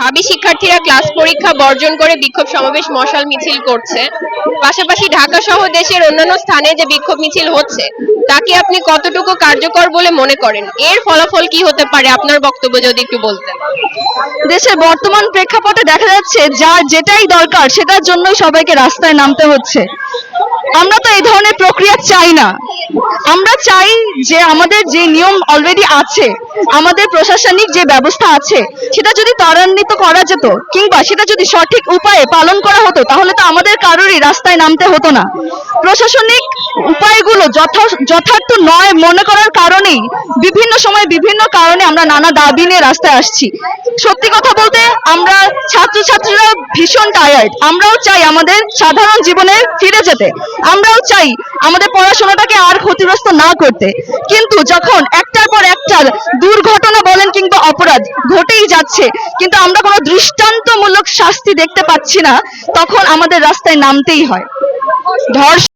ঢাবি শিক্ষার্থীরা ক্লাস পরীক্ষা বর্জন করে বিক্ষোভ সমাবেশ মশাল মিছিল করছে। পাশাপাশি ঢাকা সহ দেশের অন্যান্য স্থানে যে বিক্ষোভ মিছিল হচ্ছে, তাকে আপনি কতটুকু কার্যকর বলে মনে করেন? এর ফলাফল কি হতে পারে? আপনার বক্তব্য যদি একটু বলতেন। দেশের বর্তমান প্রেক্ষাপটে দেখা যাচ্ছে, যা যেটাই দরকার, সেটার জন্যই সবাইকে রাস্তায় নামতে হচ্ছে। আমরা তো এই ধরনের প্রক্রিয়া চাই না। আমরা চাই যে আমাদের যে নিয়ম অলরেডি আছে, আমাদের প্রশাসনিক যে ব্যবস্থা আছে, সেটা যদি ত্বরান্বিত করা যেত কিংবা সেটা যদি সঠিক উপায়ে পালন করা হতো, তাহলে তো আমাদের কারোরই রাস্তায় নামতে হতো না। প্রশাসনিক উপায়গুলো যথার্থ নয় মনে করার কারণেই বিভিন্ন সময় বিভিন্ন কারণে আমরা নানা দাবি নিয়ে রাস্তায় আসছি। সত্যি কথা বলতে আমরা ছাত্রছাত্রীরা ভীষণ টায়ার্ড আমরাও চাই আমাদের সাধারণ জীবনে ফিরে যেতে। আমরাও চাই আমাদের পড়াশোনাটাকে আর ক্ষতিগ্রস্ত না করতে। কিন্তু যখন একটার পর একটার দুর্ঘটনা বলেন কিংবা অপরাধ ঘটেই যাচ্ছে, কিন্তু আমরা কোনো দৃষ্টান্তমূলক শাস্তি দেখতে পাচ্ছি না, তখন আমাদের রাস্তায় নামতেই হয়। ধর্ষণ